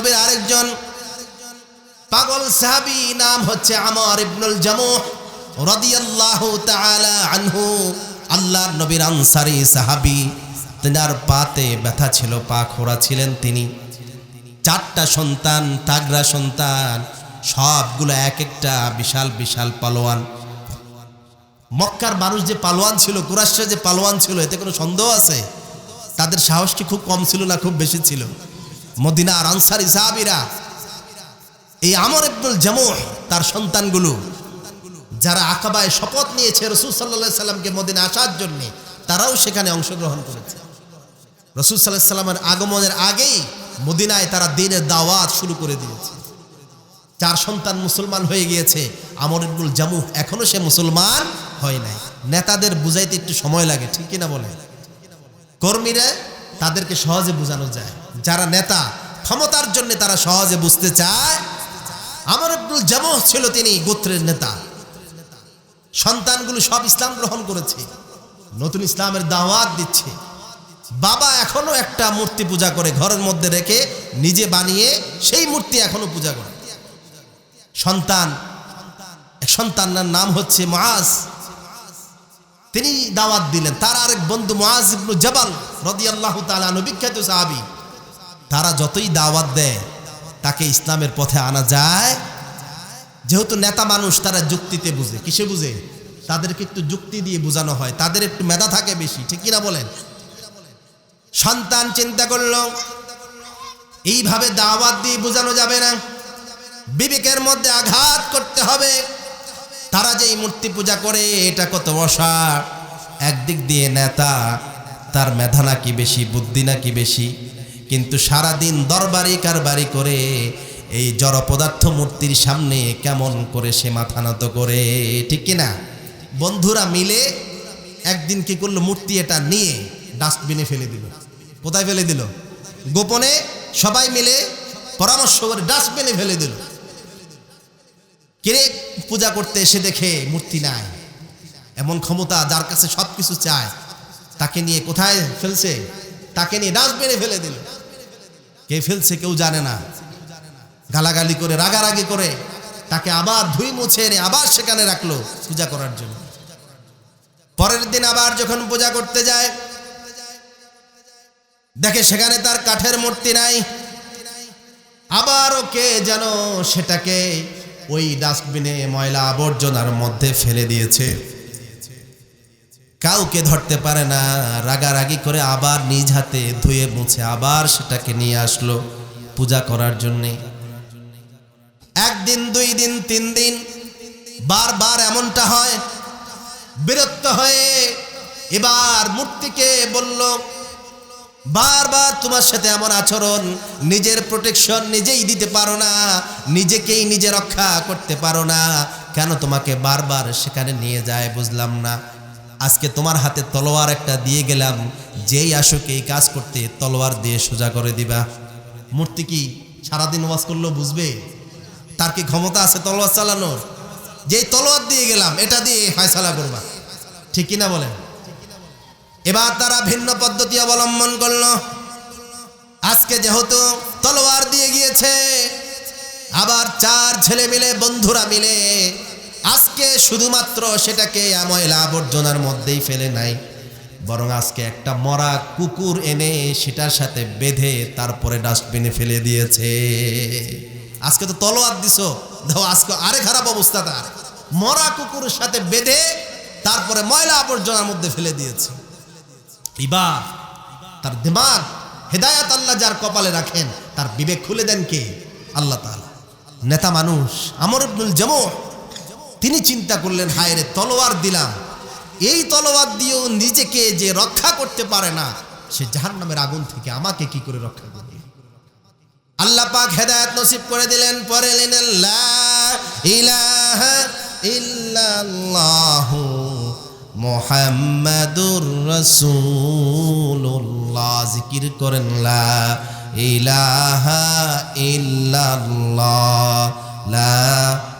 নবীর আরেকজন পাগল সাহাবি, নাম হচ্ছে আমর ইবনুল জামুহ রাদিয়াল্লাহু তাআলা আনহু। আল্লাহর নবীর আনসারী সাহাবি। তেনার পাতে ব্যথা ছিল, পা খোড়া ছিলেন তিনি। চারটা সন্তান তাগরা সন্তান, সবগুলো এক একটা বিশাল বিশাল পালোয়ান। মক্কার মানুষ যে পালোয়ান ছিল কুরাশা যে পালোয়ান ছিল, এতে কোনো সন্দেহ আছে? তাদের সাহস কি খুব কম ছিল না খুব বেশি ছিল? মদিনার আনসারি সাহাবিরা, এই আমর ইবনুল জামুহ, তার সন্তানগুলো, যারা আকাবায় শপথ নিয়েছে রসুল সাল্লাহ সাল্লামকে মদিনা আসার জন্যে, তারাও সেখানে অংশগ্রহণ করেছে। রসুল সাল্লাহ সাল্লামের আগমনের আগেই মদিনায় তারা দিনের দাওয়াত শুরু করে দিয়েছে। চার সন্তান মুসলমান হয়ে গিয়েছে, আমর ইবনুল জামুহ এখনও সে মুসলমান হয় নাই। নেতাদের বুঝাইতে একটু সময় লাগে, ঠিক কিনা বলে? কর্মীরা তাদেরকে সহজে বোঝানো যায়। যারা নেতা ক্ষমতার জন্য তারা সহজে বুঝতে চায়। আমার ইবনুল জামুহ ছিল তিনি গোত্রের নেতা। সন্তানগুলো সব ইসলাম গ্রহণ করেছে। নতুন ইসলামের দাওয়াত দিচ্ছে। বাবা এখনও একটা মূর্তি পূজা করে ঘরের মধ্যে রেখে নিজে বানিয়ে সেই মূর্তি এখনও পূজা করে। সন্তান সন্তানের নাম হচ্ছে মাস তিনি দাওয়াত দিলেন। তার আরেক বন্ধু মাজ ইবনু জবাল রদিয়াল্লাহ তালানু বিখ্যাত সাহাবি। তারা যতই দাওয়াত দেয়, তাকে ইসলামের পথে আনা যায়। যেহেতু নেতা মানুষ তারা যুক্তিতে বুঝে। কিসে বুঝে? তাদেরকে একটু যুক্তি দিয়ে বোঝানো হয়। তাদের একটু মেধা থাকে বেশি। ঠিক কিনা বলেন? সন্তান চিন্তা করল, এইভাবে দাওয়াত দিয়ে বোঝানো যাবে না। বিবেকের মধ্যে আঘাত করতে হবে। তারা যে এই মূর্তি পূজা করে, এটা কত বসা একদিক দিয়ে নেতা, তার মেধা নাকি বেশি, বুদ্ধি নাকি বেশি। কিন্তু সারাদিন দরবারি কারবারি করে এই জড় পদার্থ মূর্তির সামনে কেমন করে সে মাথা নত করে, ঠিক কিনা? বন্ধুরা মিলে একদিন কি করল? মূর্তি এটা নিয়ে ডাস্টবিনে ফেলে দিল। কোথায় ফেলে দিল? গোপনে সবাই মিলে পরামর্শ করে ডাস্টবিনে ফেলে দিল। কিরে, পূজা করতে এসে দেখে মূর্তি নাই। এমন ক্ষমতা যার কাছে সব কিছু চায়, তাকে নিয়ে কোথায় ফেলছে? তাকে নিয়ে ডাস্টবিনে ফেলে দিল। কে ফেলছে কেউ জানে না। গালাগালি করে, রাগারাগি করে, তাকে আবার ধুই মুছে এনে আবার সেখানে রাখল পূজা করার জন্য। পরের দিন আবার যখন পূজা করতে যায়, দেখে সেখানে তার কাঠের মূর্তি নাই। আবারও কে যেন সেটাকে ওই ডাস্টবিনে ময়লা আবর্জনার মধ্যে ফেলে দিয়েছে। কাউকে ধরতে পারে না। রাগারাগি করে আবার নিজ হাতে ধুয়ে মুছে আবার সেটাকে নিয়ে আসলো পূজা করার জন্যে। একদিন, দুই দিন, তিন দিন বারবার এমনটা হয়। বিরক্ত হয়ে এবার মূর্তিকে বলল, বারবার তোমার সাথে এমন আচরণ, নিজের প্রোটেকশন নিজেই দিতে পারো না, নিজেকেই নিজে রক্ষা করতে পারো না। কেন তোমাকে বারবার সেখানে নিয়ে যায় বুঝলাম না। আজকে তোমার হাতে তলোয়ার একটা দিয়ে গেলাম। যেই আসুক এই কাজ করতে তলোয়ার দিয়ে সোজা করে দিবা। মূর্তি কি সারাদিন ওয়াজ করলেও বুঝবে? তার কি ক্ষমতা আছে তলোয়ার চালানোর? যেই তলোয়ার দিয়ে গেলাম, এটা দিয়ে ফায়সালা করবা। ঠিক কিনা বলেন? এবার তারা ভিন্ন পদ্ধতি অবলম্বন করল। আজকে যেহেতু তলোয়ার দিয়ে গিয়েছে, আবার চার ছেলে মিলে, বন্ধুরা মিলে আজকে শুধুমাত্র সেটাকে ময়লা আবর্জনার মধ্যেই ফেলে নাই, বরং আজকে একটা মরা কুকুর এনে সেটার সাথে বেঁধে তারপরে ডাস্টবিনে ফেলে দিয়েছে। আজকে তো তলোয়ার দিছো, দেখো আজকে আরে খারাপ অবস্থা তার। মরা কুকুরের সাথে বেঁধে তারপরে ময়লা আবর্জনার মধ্যে ফেলে দিয়েছে। এবার তার দিমাগ হেদায়াত আল্লাহ যার কপালে রাখেন, তার বিবেক খুলে দেন কে? আল্লাহ তাআলা। নেতা মানুষ, আমর ইবনুল জামু তিনি চিন্তা করলেন, হায় রে, তলোয়ার দিলাম। এই তলোয়ার দিয়েও নিজেকে যে রক্ষা করতে পারে না, সে জাহান নামের আগুন থেকে আমাকে কি করে রক্ষা করবে? আল্লাহ পাক হেদায়েত নসিব করে দিলেন, পরে মোহাম্মদুর রসুল্লাহ জিকির করেন, লা ইলাহা ইল্লাল্লাহ, লা